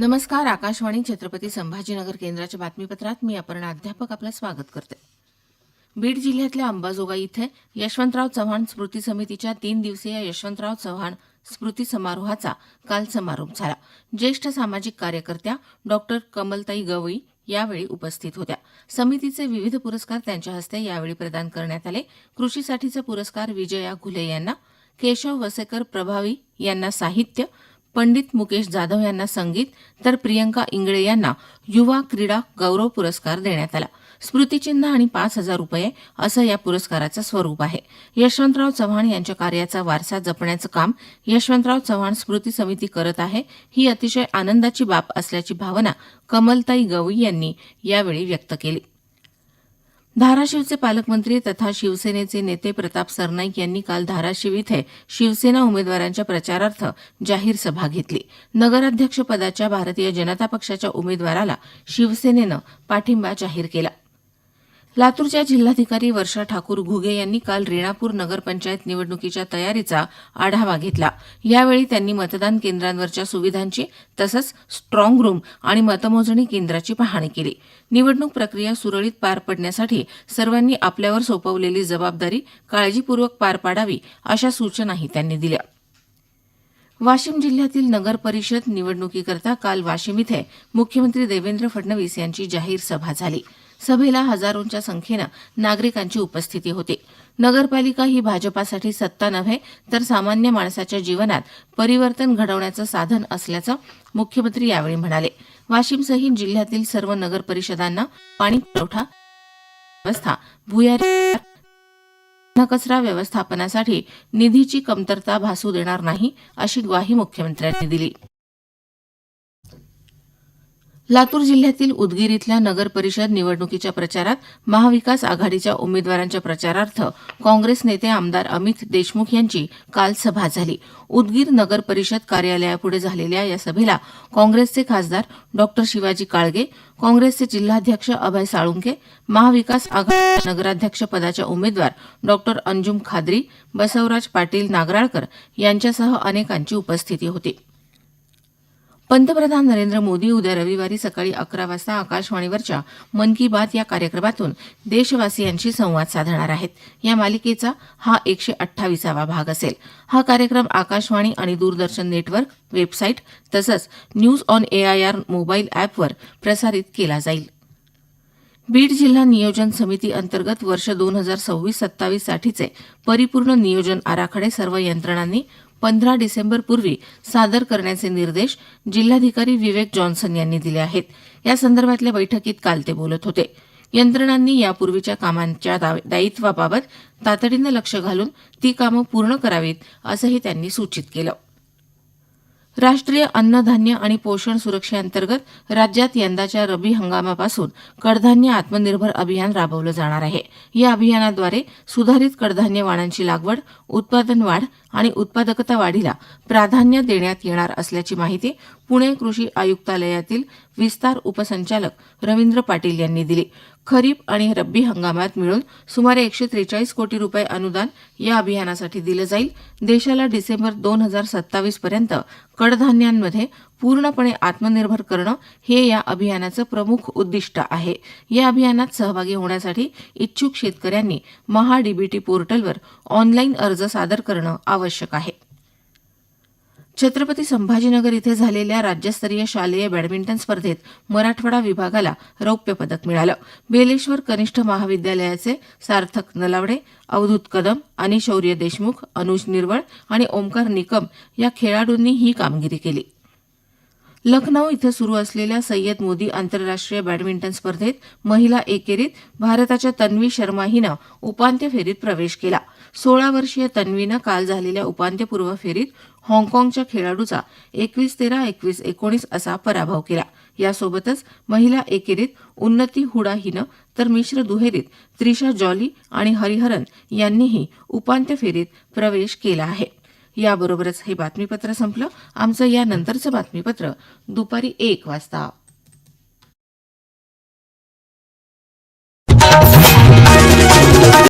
नमस्कार आकाशवाणी छत्रपती संभाजीनगर केंद्राच्या बातमीपत्रात मी अपर्णा अध्यापक आपलं स्वागत करते. बीड जिल्ह्यातल्या अंबाजोगाई इथे यशवंतराव चव्हाण स्मृती समितीच्या तीन दिवसीय यशवंतराव चव्हाण स्मृती समारोहाचा काल समारोप झाला. ज्येष्ठ सामाजिक कार्यकर्त्या डॉक्टर कमलताई गवई यावेळी उपस्थित होत्या. समितीचे विविध पुरस्कार त्यांच्या हस्ते यावेळी प्रदान करण्यात आले. कृषीसाठीचे पुरस्कार विजया घुले यांना केशव वसेकर प्रभावी यांना साहित्य पंडित मुकेश जाधव यांना संगीत तर प्रियंका इंगळे यांना युवा क्रीडा गौरव पुरस्कार देण्यात आला. स्मृतिचिन्ह आणि पाच हजार रुपये असं या पुरस्काराचं स्वरूप आहे. यशवंतराव चव्हाण यांच्या कार्याचा वारसा जपण्याचं काम यशवंतराव चव्हाण स्मृती समिती करत आहे ही अतिशय आनंदाची बाब असल्याची भावना कमलताई गवई यांनी यावेळी व्यक्त केली. धाराशिवचे पालकमंत्री तथा शिवसेनेचे नेते प्रताप सरनाईक यांनी काल धाराशिव इथे शिवसेना उमेदवारांच्या प्रचारार्थ जाहीर सभा घेतली. नगराध्यक्षपदाच्या भारतीय जनता पक्षाच्या उमेदवाराला शिवसेनेनं पाठिंबा जाहीर केला. लातूरच्या जिल्हाधिकारी वर्षा ठाकूर घुगे यांनी काल रेणापूर नगरपंचायत निवडणुकीच्या तयारीचा आढावा घेतला. यावेळी त्यांनी मतदान केंद्रांवरच्या सुविधांची तसंच स्ट्रॉंग रूम आणि मतमोजणी केंद्राची पाहणी केली. निवडणूक प्रक्रिया सुरळीत पार पडण्यासाठी सर्वांनी आपल्यावर सोपवलेली जबाबदारी काळजीपूर्वक पार पाडावी अशा सूचनाही त्यांनी दिल्या. वाशिम जिल्ह्यातील नगर परिषद निवडणुकीकरता काल वाशिम इथे मुख्यमंत्री देवेंद्र फडणवीस यांची जाहीर सभा झाली. सभेला हजारोंच्या संख्येनं नागरिकांची उपस्थिती होती. नगरपालिका ही भाजपासाठी सत्ता नव्हे तर सामान्य माणसाच्या जीवनात परिवर्तन घडवण्याचं साधन असल्याचं मुख्यमंत्री यावेळी म्हणाले. वाशिमसहित जिल्ह्यातील सर्व नगर परिषदांना पाणी पुरवठा व्यवस्था भुयारी कचरा व्यवस्थापनासाठी निधीची कमतरता भासू देणार नाही अशी ग्वाही मुख्यमंत्र्यांनी दिली. लातूर जिल्ह्यातील उदगीर इथल्या नगर परिषद निवडणुकीच्या प्रचारात महाविकास आघाडीच्या उमेदवारांच्या प्रचारार्थ काँग्रेस नेते आमदार अमित देशमुख यांची काल सभा झाली. उदगीर नगर परिषद कार्यालयापुढे झालेल्या या सभेला काँग्रेसचे खासदार डॉ. शिवाजी काळगे काँग्रेसचे जिल्हाध्यक्ष अभय साळुंके महाविकास आघाडी नगराध्यक्ष पदाच्या उमेदवार डॉ. अंजुम खाद्री बसवराज पाटील नागराळकर यांच्यासह अनेकांची उपस्थिती होती. पंतप्रधान नरेंद्र मोदी उद्या रविवारी सकाळी अकरा वाजता आकाशवाणीवरच्या मन की बात या कार्यक्रमातून देशवासियांशी संवाद साधणार आहेत. या मालिकेचा हा एकशे अठ्ठावीसावा भाग असेल. हा कार्यक्रम आकाशवाणी आणि दूरदर्शन नेटवर्क वेबसाईट तसंच न्यूज ऑन एआयआर मोबाईल ॲपवर प्रसारित केला जाईल. बीड जिल्हा नियोजन समिती अंतर्गत वर्ष दोन हजार सव्वीस सत्तावीस साठीचे परिपूर्ण नियोजन आराखडे सर्व यंत्रणांनी पंधरा डिसेंबरपूर्वी सादर करण्याचे निर्देश जिल्हाधिकारी विवेक जॉन्सन यांनी दिले आहेत. या संदर्भातल्या बैठकीत काल ते बोलत होते. यंत्रणांनी यापूर्वीच्या कामांच्या दायित्वाबाबत तातडीनं लक्ष घालून ती कामं पूर्ण करावीत असंही त्यांनी सूचित केलं. राष्ट्रीय अन्नधान्य आणि पोषण सुरक्षेअंतर्गत राज्यात यंदाच्या रबी हंगामापासून कडधान्य आत्मनिर्भर अभियान राबवलं जाणार आहे. या अभियानाद्वारे सुधारित कडधान्य वाणांची लागवड उत्पादन वाढ आणि उत्पादकता वाढीला प्राधान्य देण्यात येणार असल्याची माहिती पुणे कृषी आयुक्तालयातील विस्तार उपसंचालक रवींद्र पाटील यांनी दिली. खरीप आणि रब्बी हंगामात मिळून सुमारे एकशे त्रेचाळीस कोटी रुपये अनुदान या अभियानासाठी दिलं जाईल. देशाला डिसेंबर दोन हजार सत्तावीस पर्यंत कडधान्यांमध्ये पूर्णपणे आत्मनिर्भर करणं हे या अभियानाचं प्रमुख उद्दिष्ट आहे. या अभियानात सहभागी होण्यासाठी इच्छुक शेतकऱ्यांनी महाडीबीटी पोर्टलवर ऑनलाईन अर्ज सादर करणं आवश्यक आहे. छत्रपती संभाजीनगर इथे झालेल्या राज्यस्तरीय शालेय बॅडमिंटन स्पर्धेत मराठवाडा विभागाला रौप्य पदक मिळालं. बेलेश्वर कनिष्ठ महाविद्यालयाचे सार्थक नलावडे अवधूत कदम आणि शौर्य देशमुख अनुज निर्वळ आणि ओमकार निकम या खेळाडूंनी ही कामगिरी केली. लखनौ इथं सुरू असलेल्या सय्यद मोदी आंतरराष्ट्रीय बॅडमिंटन स्पर्धेत महिला एकेरीत भारताच्या तन्वी शर्मा हिनं उपांत्य फेरीत प्रवेश केला. सोळा वर्षीय तन्वीनं काल झालेल्या उपांत्यपूर्व फेरीत हाँगकाँगच्या खेळाडूचा एकवीस तेरा एकवीस एकोणीस असा पराभव केला. यासोबतच महिला एकेरीत उन्नती हुडा हिनं तर मिश्र दुहेरीत त्रिशा जॉली आणि हरिहरन यांनीही उपांत्य फेरीत प्रवेश केला आहे. याबरोबरच हे बातमीपत्र संपलं. आमचं यानंतरचं बातमीपत्र दुपारी एक वाजता.